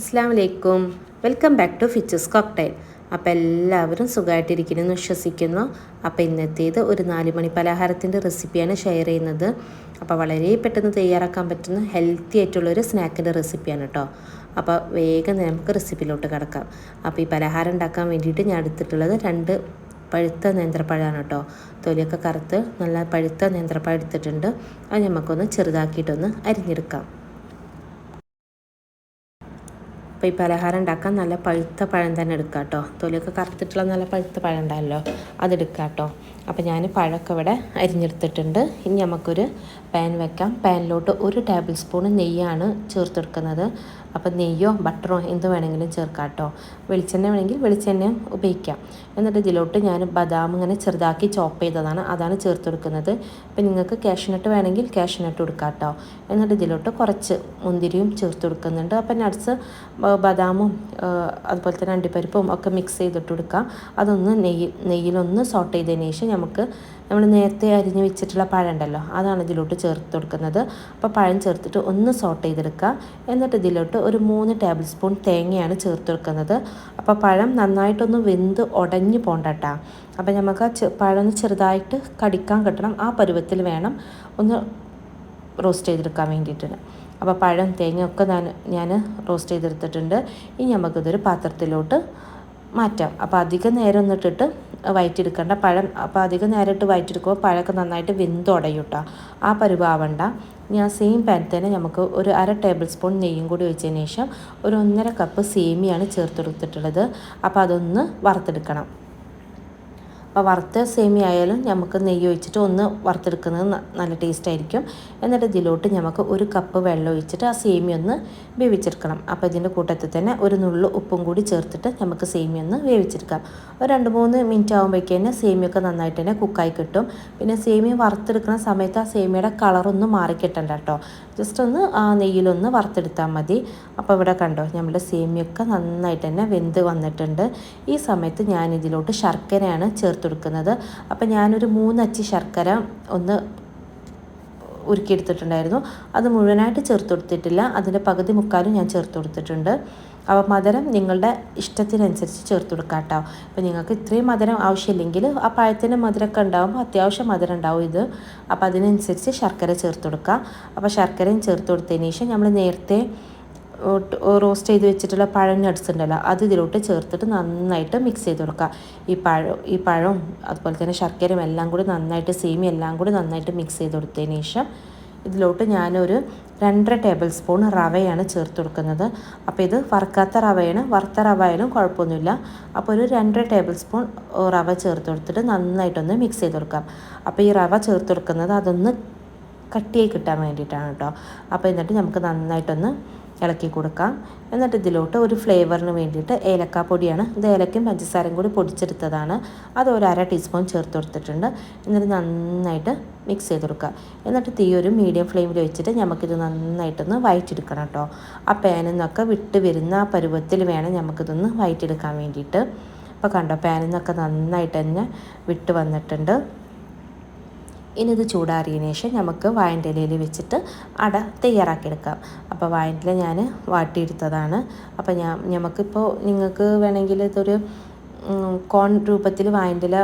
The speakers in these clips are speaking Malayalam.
അസ്സാം വലൈക്കും വെൽക്കം ബാക്ക് ടു ഫിച്ചസ് കോക്ടൈൽ അപ്പോൾ എല്ലാവരും സുഖമായിട്ടിരിക്കുന്നു വിശ്വസിക്കുന്നു. അപ്പോൾ ഇന്നത്തേത് ഒരു നാല് മണി പലഹാരത്തിന്റെ റെസിപ്പിയാണ് ഷെയർ ചെയ്യുന്നത്. അപ്പോൾ വളരെ പെട്ടെന്ന് തയ്യാറാക്കാൻ പറ്റുന്ന ഹെൽത്തി ആയിട്ടുള്ളൊരു സ്നാക്കിന്റെ റെസിപ്പിയാണ് കേട്ടോ അപ്പോൾ വേഗം നമുക്ക് റെസിപ്പിയിലോട്ട് കിടക്കാം. അപ്പോൾ ഈ പലഹാരം ഉണ്ടാക്കാൻ വേണ്ടിയിട്ട് ഞാൻ എടുത്തിട്ടുള്ളത് രണ്ട് പഴുത്ത നേന്ത്രപ്പഴമാണ് കേട്ടോ തൊലിയൊക്കെ കറുത്ത് നല്ല പഴുത്ത നേന്ത്രപ്പഴം എടുത്തിട്ടുണ്ട്. അത് നമുക്കൊന്ന് ചെറുതാക്കിയിട്ടൊന്ന് അരിഞ്ഞെടുക്കാം. അപ്പോൾ ഈ പലഹാരം ഉണ്ടാക്കാൻ നല്ല പഴുത്ത പഴം തന്നെ എടുക്കുക കേട്ടോ തൊലിയൊക്കെ കറുത്തിട്ടുള്ള നല്ല പഴുത്ത പഴം ഉണ്ടല്ലോ അതെടുക്കുക കേട്ടോ അപ്പോൾ ഞാൻ പഴമൊക്കെ ഇവിടെ അരിഞ്ഞെടുത്തിട്ടുണ്ട്. ഇനി നമുക്കൊരു പാൻ വെക്കാം. പാനിലോട്ട് ഒരു ടേബിൾ സ്പൂൺ നെയ്യാണ് ചേർത്തെടുക്കുന്നത്. അപ്പോൾ നെയ്യോ ബട്ടറോ എന്ത് വേണമെങ്കിലും ചേർക്കാം കേട്ടോ വെളിച്ചെണ്ണ വേണമെങ്കിൽ വെളിച്ചെണ്ണ ഉപയോഗിക്കാം. എന്നിട്ട് ഇതിലോട്ട് ഞാൻ ബദാം ഇങ്ങനെ ചെറുതാക്കി ചോപ്പ് ചെയ്തതാണ്. അതാണ് ചേർത്ത് കൊടുക്കുന്നത് അപ്പോൾ നിങ്ങൾക്ക് കാഷ്നട്ട് വേണമെങ്കിൽ കാഷ്നട്ട് കൊടുക്കാം കേട്ടോ എന്നിട്ട് ഇതിലോട്ട് കുറച്ച് മുന്തിരിയും ചേർത്ത് കൊടുക്കുന്നുണ്ട് അപ്പോൾ നട്ട്സ് ബദാമും അതുപോലെ തന്നെ അണ്ടിപ്പരിപ്പും ഒക്കെ മിക്സ് ചെയ്തിട്ട് കൊടുക്കാം അതൊന്ന് നെയ്യ് നെയ്യിലൊന്ന് സോട്ട് ചെയ്തതിന് ശേഷം നമുക്ക് നമ്മൾ നേരത്തെ അരിഞ്ഞ് വെച്ചിട്ടുള്ള പഴം ഉണ്ടല്ലോ അതാണ് ഇതിലോട്ട് ചേർത്ത് കൊടുക്കുന്നത്. അപ്പോൾ പഴം ചേർത്തിട്ട് ഒന്ന് സോട്ട് ചെയ്തെടുക്കുക. എന്നിട്ട് ഇതിലോട്ട് ഒരു മൂന്ന് ടേബിൾ സ്പൂൺ തേങ്ങയാണ് ചേർത്ത് കൊടുക്കുന്നത്. അപ്പോൾ പഴം നന്നായിട്ടൊന്ന് വെന്ത് ഉടഞ്ഞു പോണ്ടട്ടാ. അപ്പോൾ നമുക്ക് ആ പഴം ഒന്ന് ചെറുതായിട്ട് കടിക്കാൻ കിട്ടണം. ആ പരുവത്തിൽ വേണം ഒന്ന് റോസ്റ്റ് ചെയ്തെടുക്കാൻ വേണ്ടിയിട്ട് അപ്പോൾ പഴം തേങ്ങയൊക്കെ ഞാൻ ഞാൻ റോസ്റ്റ് ചെയ്തെടുത്തിട്ടുണ്ട്. ഇനി നമുക്കിതൊരു പാത്രത്തിലോട്ട് മാറ്റാം. അപ്പോൾ അധികം നേരം ഒന്നിട്ടിട്ട് വയറ്റിയെടുക്കേണ്ട. പഴം അപ്പോൾ അധികം നേരം ഇട്ട് വയറ്റിയെടുക്കുമ്പോൾ പഴമൊക്കെ നന്നായിട്ട് വെന്തുടയും കേട്ടോ ആ പരുവാവണ്ട. ഞാൻ സെയിം പാൻ തന്നെ നമുക്ക് ഒരു അര ടേബിൾ സ്പൂൺ നെയ്യും കൂടി ഒഴിച്ചതിന് ശേഷം ഒരു ഒന്നര കപ്പ് സേമിയാണ് ചേർത്തെടുത്തിട്ടുള്ളത്. അപ്പോൾ അതൊന്ന് വറുത്തെടുക്കണം. അപ്പോൾ വറുത്ത സേമി ആയാലും നമുക്ക് നെയ്യ് ഒഴിച്ചിട്ട് ഒന്ന് വറുത്തെടുക്കുന്നത് നല്ല ടേസ്റ്റ് ആയിരിക്കും. എന്നിട്ട് ഇതിലോട്ട് നമുക്ക് ഒരു കപ്പ് വെള്ളം ഒഴിച്ചിട്ട് ആ സേമി ഒന്ന് വേവിച്ചെടുക്കണം. അപ്പോൾ ഇതിന്റെ കൂട്ടത്തിൽ തന്നെ ഒരു നുള്ളു ഉപ്പും കൂടി ചേർത്തിട്ട് നമുക്ക് സേമി ഒന്ന് വേവിച്ചെടുക്കാം. ഒരു രണ്ട് മൂന്ന് മിനിറ്റ് ആകുമ്പോഴേക്കും തന്നെ സേമിയൊക്കെ നന്നായിട്ട് തന്നെ കുക്കായി കിട്ടും. പിന്നെ സേമിയ വറുത്തെടുക്കുന്ന സമയത്ത് ആ സേമിയുടെ കളറൊന്ന് മാറിക്കിട്ടണ്ട കേട്ടോ ജസ്റ്റ് ഒന്ന് ആ നെയ്യിലൊന്ന് വറുത്തെടുത്താൽ മതി. അപ്പോൾ ഇവിടെ കണ്ടോ നമ്മുടെ സേമിയൊക്കെ നന്നായിട്ട് തന്നെ വെന്ത് വന്നിട്ടുണ്ട്. ഈ സമയത്ത് ഞാൻ ഇതിലോട്ട് ശർക്കരയാണ് ചേർത്ത് കൊടുക്കുന്നത്. അപ്പോൾ ഞാനൊരു മൂന്നച്ചി ശർക്കര ഒന്ന് ഉരുക്കിയെടുത്തിട്ടുണ്ടായിരുന്നു. അത് മുഴുവനായിട്ട് ചേർത്ത് കൊടുത്തിട്ടില്ല. അതിന്റെ പകുതി മുക്കാലും ഞാൻ ചേർത്ത് കൊടുത്തിട്ടുണ്ട്. അപ്പോൾ മധുരം നിങ്ങളുടെ ഇഷ്ടത്തിനനുസരിച്ച് ചേർത്ത് കൊടുക്കാം കേട്ടോ അപ്പോൾ നിങ്ങൾക്ക് ഇത്രയും മധുരം ആവശ്യമില്ലെങ്കിൽ ആ പഴത്തിന്റെ മധുരമൊക്കെ ഉണ്ടാകുമ്പോൾ അത്യാവശ്യം മധുരം ഉണ്ടാവും ഇത്. അപ്പോൾ അതിനനുസരിച്ച് ശർക്കര ചേർത്ത് കൊടുക്കുക അപ്പോൾ ശർക്കരയും ചേർത്ത് കൊടുത്തതിന് ശേഷം നമ്മൾ നേരത്തെ റോസ്റ്റ് ചെയ്ത് വെച്ചിട്ടുള്ള പഴം നട്ട്സ് ഉണ്ടല്ലോ അത് ഇതിലോട്ട് ചേർത്തിട്ട് നന്നായിട്ട് മിക്സ് ചെയ്ത് കൊടുക്കുക. ഈ പഴം ഈ പഴവും അതുപോലെ തന്നെ ശർക്കരയും എല്ലാം കൂടി നന്നായിട്ട് സേമി എല്ലാം കൂടി നന്നായിട്ട് മിക്സ് ചെയ്ത് കൊടുത്തതിന് ശേഷം ഇതിലോട്ട് ഞാനൊരു രണ്ടര ടേബിൾ സ്പൂൺ റവയാണ് ചേർത്ത് കൊടുക്കുന്നത്. അപ്പോൾ ഇത് വറുക്കാത്ത റവയാണ് വറുത്ത റവ ആയാലും കുഴപ്പമൊന്നുമില്ല. അപ്പോൾ ഒരു രണ്ടര ടേബിൾ സ്പൂൺ റവ ചേർത്ത് കൊടുത്തിട്ട് നന്നായിട്ടൊന്ന് മിക്സ് ചെയ്ത് കൊടുക്കാം. അപ്പോൾ ഈ റവ ചേർത്ത് കൊടുക്കുന്നത് അതൊന്ന് കട്ടിയായി കിട്ടാൻ വേണ്ടിയിട്ടാണ് കേട്ടോ. അപ്പോൾ എന്നിട്ട് നമുക്ക് നന്നായിട്ടൊന്ന് ഇളക്കി കൊടുക്കാം. എന്നിട്ട് ഇതിലോട്ട് ഒരു ഫ്ലേവറിന് വേണ്ടിയിട്ട് ഏലക്കാപ്പൊടിയാണ്. ഇത് ഏലക്കയും പഞ്ചസാരയും കൂടി പൊടിച്ചെടുത്തതാണ്. അത് ഒരു അര ടീസ്പൂൺ ചേർത്ത് കൊടുത്തിട്ടുണ്ട്. എന്നിട്ട് നന്നായിട്ട് മിക്സ് ചെയ്ത് കൊടുക്കുക. എന്നിട്ട് തീ ഒരു മീഡിയം ഫ്ലെയിമിൽ വെച്ചിട്ട് നമുക്കിത് നന്നായിട്ടൊന്ന് വയറ്റെടുക്കണം കേട്ടോ. ആ പാനിൽ നിന്നൊക്കെ വിട്ട് വരുന്ന ആ പരുവത്തിൽ വേണം നമുക്കിതൊന്ന് വയറ്റെടുക്കാൻ വേണ്ടിയിട്ട്. അപ്പോൾ കണ്ടോ പാനിൽ നിന്നൊക്കെ നന്നായിട്ട് തന്നെ വിട്ട് വന്നിട്ടുണ്ട്. ഇനി ഇത് ചൂടാറിയതിന് ശേഷം നമുക്ക് വായന്റെ ഇലയിൽ വെച്ചിട്ട് അട തയ്യാറാക്കിയെടുക്കാം. അപ്പോൾ വായന്റെ ഞാൻ വാട്ടിയെടുത്തതാണ്. അപ്പോൾ ഞാൻ നമുക്കിപ്പോൾ നിങ്ങൾക്ക് വേണമെങ്കിൽ ഇതൊരു കോൺ രൂപത്തിൽ വായന്റെ ഇല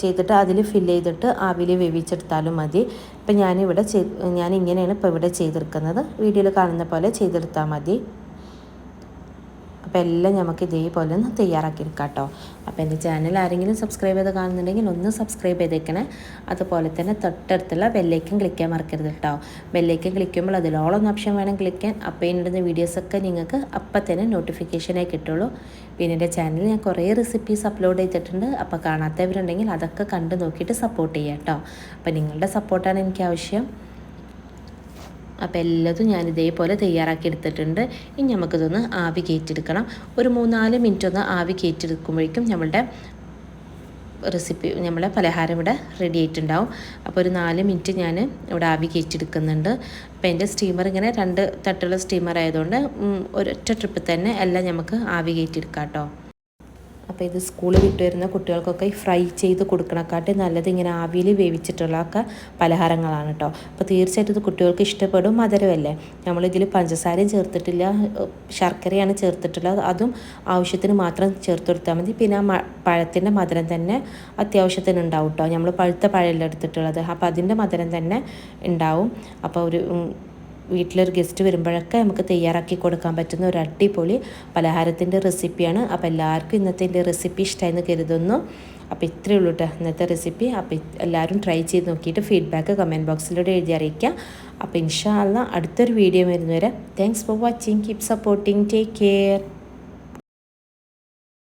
ചെയ്തിട്ട് അതിൽ ഫില്ല് ചെയ്തിട്ട് ആവിൽ വേവിച്ചെടുത്താലും മതി. ഇപ്പം ഞാനിവിടെ ചെയ് ഞാൻ ഇങ്ങനെയാണ് ഇപ്പോൾ ഇവിടെ ചെയ്തെടുക്കുന്നത്. വീഡിയോയിൽ കാണുന്ന പോലെ ചെയ്തെടുത്താൽ മതി. അപ്പോൾ എല്ലാം നമുക്ക് ഇതേപോലെ ഒന്ന് തയ്യാറാക്കി എടുക്കാം കേട്ടോ അപ്പോൾ എന്റെ ചാനൽ ആരെങ്കിലും സബ്സ്ക്രൈബ് ചെയ്ത് കാണുന്നുണ്ടെങ്കിൽ ഒന്ന് സബ്സ്ക്രൈബ് ചെയ്തേക്കണേ. അതുപോലെ തന്നെ തൊട്ടടുത്തുള്ള ബെല്ലേക്കും ക്ലിക്ക് ചെയ്യാൻ മറക്കരുത് കേട്ടോ ബെല്ലേക്കും ക്ലിക്ക് ചെയ്യുമ്പോൾ ഓപ്ഷൻ വേണം ക്ലിക്ക് ചെയ്യാൻ. അപ്പോൾ ഇടുന്ന വീഡിയോസൊക്കെ നിങ്ങൾക്ക് അപ്പം തന്നെ നോട്ടിഫിക്കേഷനായി കിട്ടുള്ളൂ. പിന്നെ എന്റെ ചാനലിൽ ഞാൻ കുറേ റെസിപ്പീസ് അപ്ലോഡ് ചെയ്തിട്ടുണ്ട്. അപ്പോൾ കാണാത്തവരുണ്ടെങ്കിൽ അതൊക്കെ കണ്ട് നോക്കിയിട്ട് സപ്പോർട്ട് ചെയ്യാം കേട്ടോ അപ്പോൾ നിങ്ങളുടെ സപ്പോർട്ടാണ് എനിക്ക് ആവശ്യം. അപ്പോൾ എല്ലാതും ഞാൻ ഇതേപോലെ തയ്യാറാക്കി എടുത്തിട്ടുണ്ട് ഇനി നമുക്കിതൊന്ന് ആവി കയറ്റിയെടുക്കണം. ഒരു മൂന്നാൽ മിനിറ്റ് ഒന്ന് ആവി കയറ്റിയെടുക്കുമ്പോഴേക്കും നമ്മളുടെ റെസിപ്പി നമ്മളെ പലഹാരം ഇവിടെ റെഡി ആയിട്ടുണ്ടാവും. അപ്പോൾ ഒരു നാല് മിനിറ്റ് ഞാൻ ഇവിടെ ആവി കയറ്റിയെടുക്കുന്നുണ്ട്. അപ്പോൾ എന്റെ സ്റ്റീമർ ഇങ്ങനെ രണ്ട് തട്ടുള്ള സ്റ്റീമർ ആയതുകൊണ്ട് ഒരൊറ്റ ട്രിപ്പിൽ തന്നെ എല്ലാം നമുക്ക് ആവി കയറ്റിയെടുക്കാം കേട്ടോ. അപ്പോൾ ഇത് സ്കൂളിൽ വിട്ടു വരുന്ന കുട്ടികൾക്കൊക്കെ ഫ്രൈ ചെയ്ത് കൊടുക്കണക്കാട്ടി നല്ലത് ഇങ്ങനെ ആവിയിൽ വേവിച്ചിട്ടുള്ളതൊക്കെ പലഹാരങ്ങളാണ് കേട്ടോ അപ്പോൾ തീർച്ചയായിട്ടും ഇത് കുട്ടികൾക്ക് ഇഷ്ടപ്പെടും മധുരമല്ലേ? നമ്മളിതിൽ പഞ്ചസാരയും ചേർത്തിട്ടില്ല ശർക്കരയാണ് ചേർത്തിട്ടുള്ളത്. അതും ആവശ്യത്തിന് മാത്രം ചേർത്ത് കൊടുത്താൽ മതി. പിന്നെ ആ പഴത്തിന്റെ മധുരം തന്നെ അത്യാവശ്യത്തിന് ഉണ്ടാവും കേട്ടോ നമ്മൾ പഴുത്ത പഴമല്ല എടുത്തിട്ടുള്ളത്. അപ്പോൾ അതിന്റെ മധുരം തന്നെ ഉണ്ടാവും. അപ്പോൾ ഒരു വീട്ടിലൊരു ഗസ്റ്റ് വരുമ്പോഴൊക്കെ നമുക്ക് തയ്യാറാക്കി കൊടുക്കാൻ പറ്റുന്ന ഒരു അടിപൊളി പലഹാരത്തിന്റെ റെസിപ്പിയാണ് അപ്പോൾ എല്ലാവർക്കും ഇന്നത്തെ എന്റെ റെസിപ്പി ഇഷ്ടമായെന്ന് കരുതുന്നു. അപ്പോൾ ഇത്രയേ ഉള്ളൂ കേട്ടോ ഇന്നത്തെ റെസിപ്പി അപ്പോൾ എല്ലാവരും ട്രൈ ചെയ്ത് നോക്കിയിട്ട് ഫീഡ്ബാക്ക് കമന്റ് ബോക്സിലൂടെ എഴുതി അറിയിക്കുക. അപ്പോൾ ഇൻഷാല്ല അടുത്തൊരു വീഡിയോ വരുന്നവരെ. Thanks for watching keep supporting take care